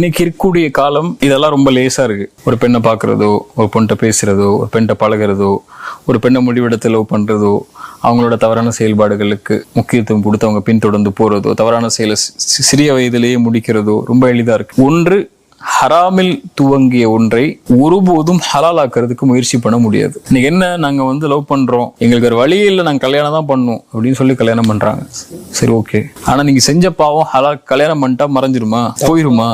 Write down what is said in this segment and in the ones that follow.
இன்னைக்கு இருக்கக்கூடிய காலம் இதெல்லாம் ரொம்ப லேசா இருக்கு. ஒரு பெண்ணை பார்க்குறதோ ஒரு பொண்ணிட்ட பேசுறதோ ஒரு பெண்கிட்ட பழகுறதோ ஒரு பெண்ணை முடிவெடுத்து லவ் பண்றதோ அவங்களோட தவறான செயல்பாடுகளுக்கு முக்கியத்துவம் கொடுத்து அவங்க பின்தொடர்ந்து போறதோ தவறான செயலை சிறிய வயதிலேயே முடிக்கிறதோ ரொம்ப எளிதா இருக்கு. ஒன்று ஹராமில் துவங்கிய ஒன்றை ஒருபோதும் ஹலாலாக்குறதுக்கு முயற்சி பண்ண முடியாது. இன்னைக்கு என்ன நாங்க வந்து லவ் பண்றோம் எங்களுக்கு ஒரு வழியே இல்லை நாங்க கல்யாணம் தான் பண்ணணும் அப்படின்னு சொல்லி கல்யாணம் பண்றாங்க. சரி ஓகே. ஆனா நீங்க செஞ்ச பாவம் ஹலா கல்யாணம் பண்ணிட்டா மறைஞ்சிருமா? போயிருமா?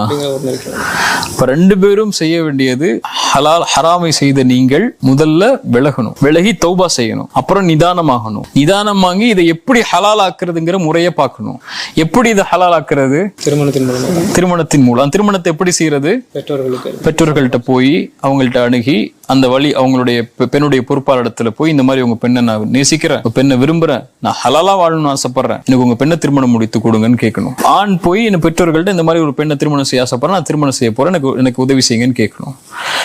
இப்ப ரெண்டு பேரும் செய்ய வேண்டியது ஹலால் ஹராமை செய்த நீங்கள் முதல்ல விலகணும். விலகி தௌபா செய்யணும். அப்புறம் நிதானமாகணும். நிதானமாகி இதை எப்படி ஹலால் ஆக்குறதுங்கிற முறையை பார்க்கணும். எப்படி இதை ஹலால் ஆக்குறது திருமணத்தின் மூலமாக. திருமணத்தின் மூலம். திருமணத்தை எப்படி செய்யறது? பெற்றோர்களுக்கு. பெற்றோர்கள்ட்ட போய் அவங்கள்ட்ட அணுகி அந்த வழி அவங்களுடைய பெண்ணுடைய பொறுப்பாளரிடத்துல போய் இந்த மாதிரி உங்க பெண்ணை நான் நேசிக்கிறேன். பெண்ணை விரும்புறேன். நான் ஹலாலா வாழணும்னு ஆசைப்படுறேன். எனக்கு உங்க பெண்ணை திருமணம் முடித்து கொடுங்கன்னு கேட்கணும். ஆண் போய் என் பெற்றோர்கள்ட்ட இந்த மாதிரி ஒரு பெண்ணை திருமணம் செய்ய ஆசைப்படுறேன். நான் திருமணம் செய்ய போறேன். எனக்கு எனக்கு உதவி செய்யுங்கன்னு கேட்கணும்.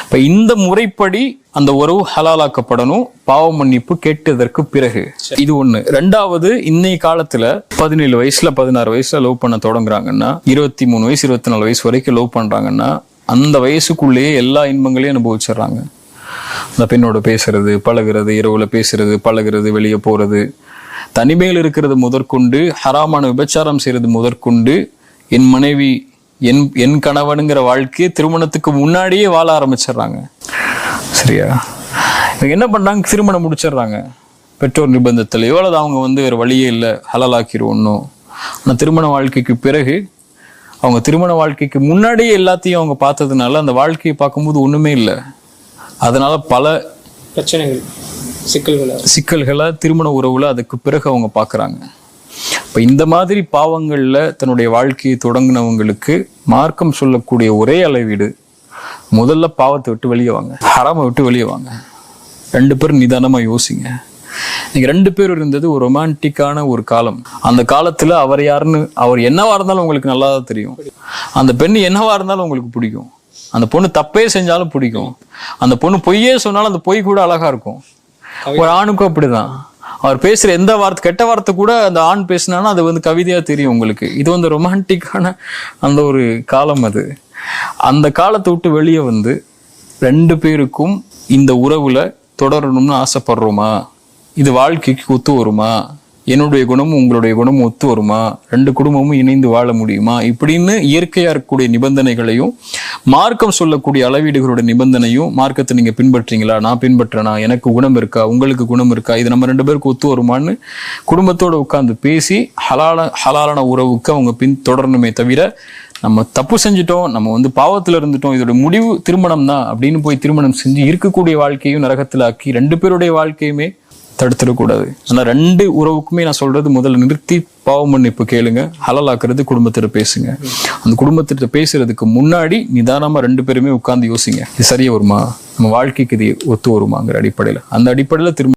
இப்ப இந்த முறைப்படி அந்த உறவு ஹலாலாக்கப்படணும் பாவ மன்னிப்பு கேட்டதற்கு பிறகு. இது ஒண்ணு. ரெண்டாவது இன்னைய காலத்துல பதினேழு வயசுல பதினாறு வயசுல லவ் பண்ண தொடங்குறாங்கன்னா இருபத்தி மூணு வயசு இருபத்தி நாலு வயசு வரைக்கும் லவ் பண்றாங்கன்னா அந்த வயசுக்குள்ளேயே எல்லா இன்பங்களையும் அனுபவிச்சிடுறாங்க. அந்த பெண்ணோட பேசுறது பழகுறது இரவுல பேசுறது பழகுறது வெளியே போறது தனிமையில் இருக்கிறது முதற்கொண்டு ஹராமான விபச்சாரம் செய்யறது முதற்கொண்டு என் மனைவி என் என் கணவனுங்கிற வாழ்க்கையை திருமணத்துக்கு முன்னாடியே வாழ ஆரம்பிச்சிடுறாங்க. சரியா? இவங்க என்ன பண்றாங்க? திருமணம் முடிச்சிடுறாங்க. பெற்றோர் நிர்பந்தத்திலேயோ அல்லது அவங்க வந்து வேற வழியே இல்லை ஹலாலாக்கிடுவோம் ஆனால் திருமண வாழ்க்கைக்கு பிறகு அவங்க திருமண வாழ்க்கைக்கு முன்னாடியே எல்லாத்தையும் அவங்க பார்த்ததுனால அந்த வாழ்க்கையை பார்க்கும்போது ஒண்ணுமே இல்லை. அதனால பல பிரச்சனைகள் சிக்கல்கள். சிக்கல்களை திருமண உறவுல அதுக்கு பிறகு அவங்க பார்க்கறாங்க. இப்போ இந்த மாதிரி பாவங்களில் தன்னுடைய வாழ்க்கையை தொடங்கினவங்களுக்கு மார்க்கம் சொல்லக்கூடிய ஒரே அளவீடு முதல்ல பாவத்தை விட்டு வெளியே வாங்க ஹராமை விட்டு வெளியே வாங்க. ரெண்டு பேரும் நிதானமாக யோசிங்க. நீங்கள் ரெண்டு பேர் இருந்தது ஒரு ரொமான்டிக்கான ஒரு காலம். அந்த காலத்தில் அவர் யாருன்னு அவர் என்னவா இருந்தாலும் உங்களுக்கு நல்லா தான் தெரியும். அந்த பெண் என்னவா இருந்தாலும் உங்களுக்கு பிடிக்கும். அந்த பொண்ணு தப்பே செஞ்சாலும் பிடிக்கும். அந்த பொண்ணு பொய்யே சொன்னாலும் அந்த பொய் கூட அழகாக இருக்கும். ஒரு ஆணுக்கும் அப்படிதான். அவர் பேசுற எந்த வார்த்தை கெட்ட வார்த்தை கூட அந்த ஆண் பேசினாலும் அது வந்து கவிதையா தெரியும் உங்களுக்கு. இது வந்து ரொமான்டிக்கான அந்த ஒரு காலம் அது. அந்த காலத்தை விட்டு வெளியே வந்து ரெண்டு பேருக்கும் இந்த உறவுல தொடரணும்னு ஆசைப்படுறோமா? இது வாழ்க்கைக்கு ஒத்து வருமா? என்னுடைய குணமும் உங்களுடைய குணமும் ஒத்து வருமா? ரெண்டு குடும்பமும் இணைந்து வாழ முடியுமா? இப்படின்னு இயற்கையாக இருக்கக்கூடிய நிபந்தனைகளையும் மார்க்கம் சொல்லக்கூடிய அளவீடுகளோட நிபந்தனையும் மார்க்கத்தை நீங்கள் பின்பற்றீங்களா? நான் பின்பற்றனா? எனக்கு குணம் இருக்கா? உங்களுக்கு குணம் இருக்கா? இது நம்ம ரெண்டு பேருக்கு ஒத்து வருமான்னு குடும்பத்தோடு உட்காந்து பேசி ஹலால ஹலாலான உறவுக்கு அவங்க பின் தொடரணுமே தவிர நம்ம தப்பு செஞ்சுட்டோம் நம்ம வந்து பாவத்தில் இருந்துட்டோம் இதோட முடிவு திருமணம் தான் அப்படின்னு போய் திருமணம் செஞ்சு இருக்கக்கூடிய வாழ்க்கையும் நரகத்தில் ஆக்கி ரெண்டு பேருடைய வாழ்க்கையுமே தடுத்துடக்கூடாது. ஆனா ரெண்டு உறவுக்குமே நான் சொல்றது முதல்ல நிறுத்தி பாவ மன்னிப்பு கேளுங்க ஹலலாக்குறது குடும்பத்திட்ட பேசுங்க. அந்த குடும்பத்திட்ட பேசுறதுக்கு முன்னாடி நிதானமா ரெண்டு பேருமே உட்கார்ந்து யோசிங்க. இது சரியா வருமா? நம்ம வாழ்க்கைக்கு இது ஒத்து வருமாங்கிற அடிப்படையில். அந்த அடிப்படையில திரும்ப